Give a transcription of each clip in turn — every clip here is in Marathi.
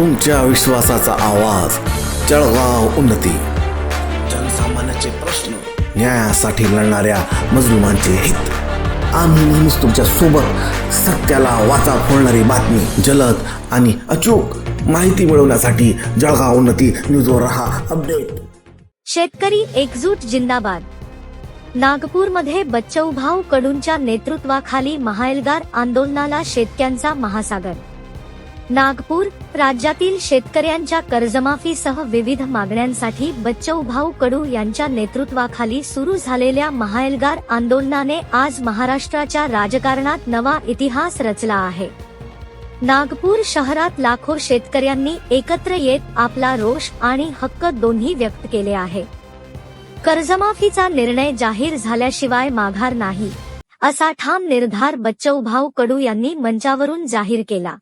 तुमच्या विश्वासाचा आवाज जळगाव उन्नती. जनसामान्याचे प्रश्न न्यायासाठी लढणाऱ्या मजलुमांचे हित. आम्ही नेहमीच तुमच्यासोबत सत्याला वाचा फोडणारी बातमी जलद आणि अचूक माहिती मिळवण्यासाठी जळगाव उन्नती न्यूजवर रहा अपडेट. शेतकरी एकजूट जिंदाबाद. नागपूरमध्ये बच्चऊभाऊ कडूंच्या नेतृत्वाखाली महाएलगार आंदोलनाला शेतक्यांचा महासागर. नागपूर राज्यातील शेतकऱ्यांच्या कर्जमाफीसह विविध मागण्यांसाठी बच्चऊभाऊ कडू यांच्या नेतृत्वाखाली सुरू झालेल्या महाएल्गार आंदोलनाने आज महाराष्ट्राच्या राजकारणात नवा इतिहास रचला आहे. नागपूर शहरात लाखो शेतकऱ्यांनी एकत्र येत आपला रोष आणि हक्क दोन्ही व्यक्त केले आहे. कर्जमाफीचा निर्णय जाहीर झाल्याशिवाय माघार नाही असा ठाम निर्धार बच्चऊभाऊ कडू यांनी मंचावरून जाहीर केला.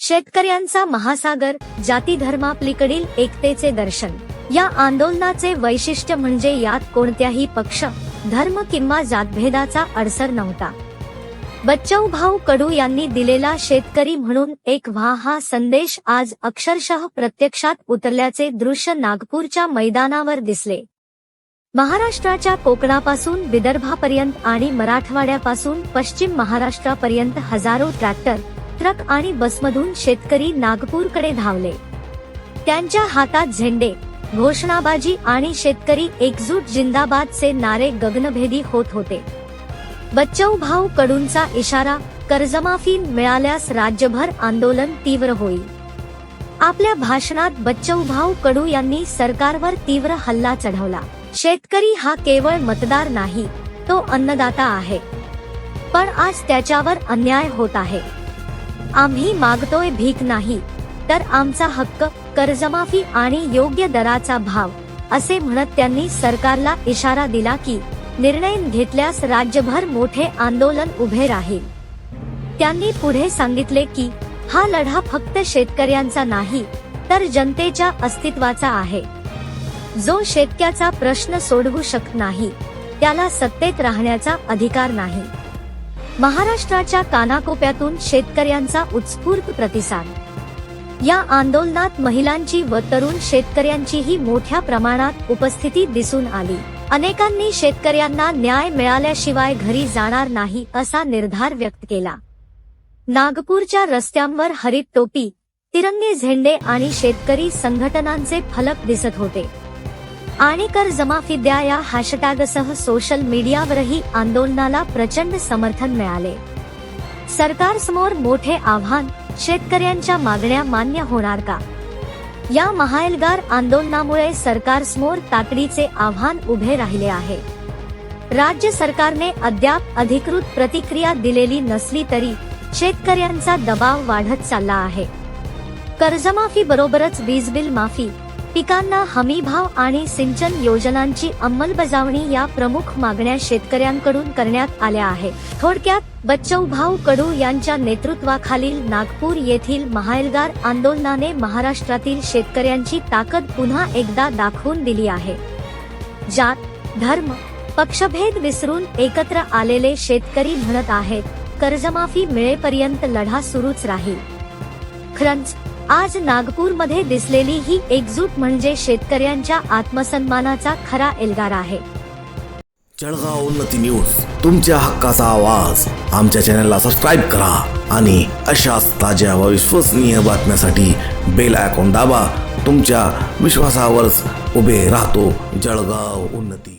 शेतकऱ्यांचा महासागर जाती धर्मापलीकडील एकतेचे दर्शन. या आंदोलनाचे वैशिष्ट्य म्हणजे यात कोणत्याही पक्ष धर्म किंवा जातभेदाचा अडसर नव्हता. बच्चव भाऊ कडू यांनी दिलेला शेतकरी म्हणून एक व्हा हा संदेश आज अक्षरशः प्रत्यक्षात उतरल्याचे दृश्य नागपूरच्या मैदानावर दिसले. महाराष्ट्राच्या कोकणापासून विदर्भापर्यंत आणि मराठवाड्यापासून पश्चिम महाराष्ट्रापर्यंत हजारो ट्रॅक्टर ट्रक आणि बसमधून शेतकरी नागपूरकडे धावले. त्यांच्या हातात झेंडे घोषणाबाजी आणि शेतकरी एकजूट जिंदाबादचे नारे गगनभेदी होत होते. बच्चव भाऊ कडूंचा इशारा कर्जमाफी मिळाल्यास राज्यभर आंदोलन तीव्र होईल. आपल्या भाषणात बच्चव भाऊ कडू यांनी सरकारवर तीव्र हल्ला चढवला. शेतकरी हा केवळ मतदार नाही तो अन्नदाता आहे. पण आज त्याच्यावर अन्याय होत आहे. आम्ही मागतोय भीक नाही. तर आमचा हक्क कर्जमाफी आणि योग्य दराचा भाव असे म्हणत त्यांनी सरकारला इशारा दिला की निर्णय घेतल्यास राज्यभर मोठे आंदोलन उभे राहील. त्यांनी पुढे सांगितले की हा लढा फक्त शेतकऱ्यांचा नाही तर जनतेच्या अस्तित्वाचा आहे. जो शेतक्याचा प्रश्न सोडवू शकत नाही त्याला सत्तेत राहण्याचा अधिकार नाही. महाराष्ट्राच्या कानाकोप्यातून शेतकऱ्यांचा उत्स्फूर्त प्रतिसाद. या आंदोलनात महिलांची व तरुण शेतकऱ्यांचीही मोठ्या प्रमाणात उपस्थिती दिसून आली. अनेकांनी शेतकऱ्यांना न्याय मिळाल्याशिवाय घरी जाणार नाही असा निर्धार व्यक्त केला. नागपूरच्या रस्त्यांवर हरित टोपी तिरंगे झेंडे आणि शेतकरी संघटनांचे फलक दिसत होते. आणि कर जमाफी द्या या हॅशटॅगसह सोशल मीडियावरही आंदोलनाला प्रचंड समर्थन मिळाले. सरकारसमोर मोठे आव्हान शेतकऱ्यांच्या मागण्या मान्य होणार का? या महाएल्गार आंदोलनामुळे सरकारसमोर तातडीचे आव्हान उभे राहिले आहे. राज्य सरकारने अद्याप अधिकृत प्रतिक्रिया दिलेली नसली तरी शेतकऱ्यांचा दबाव वाढत चालला आहे. कर्जमाफी बरोबरच वीज बिल माफी पिकांना हमी भाव आणि सिंचन योजनांची अंमलबजावणी या प्रमुख मागण्या शेतकऱ्यांकडून करण्यात आल्या आहेत. थोडक्यात बच्चव भाऊ कडू यांच्या नेतृत्वाखालील नागपूर येथील महाएल्गार आंदोलनाने महाराष्ट्रातील शेतकऱ्यांची ताकद पुन्हा एकदा दाखवून दिली आहे. जात धर्म पक्षभेद विसरून एकत्र आलेले शेतकरी म्हणत आहेत कर्जमाफी मिळेपर्यंत लढा सुरूच राहील. खरंच आज नागपूरमध्ये दिसलेली ही एकजूट म्हणजे शेतकऱ्यांच्या आत्मसन्मानाचा खरा एल्गार आहे. जळगाव उन्नती न्यूज तुमच्या हक्काचा आवाज. आमच्या चॅनलला सबस्क्राईब करा आणि अशाच ताज्या व विश्वसनीय बातम्यासाठी बेल आयकॉन दाबा. तुमच्या विश्वासावरच उभे राहतो जळगाव उन्नती.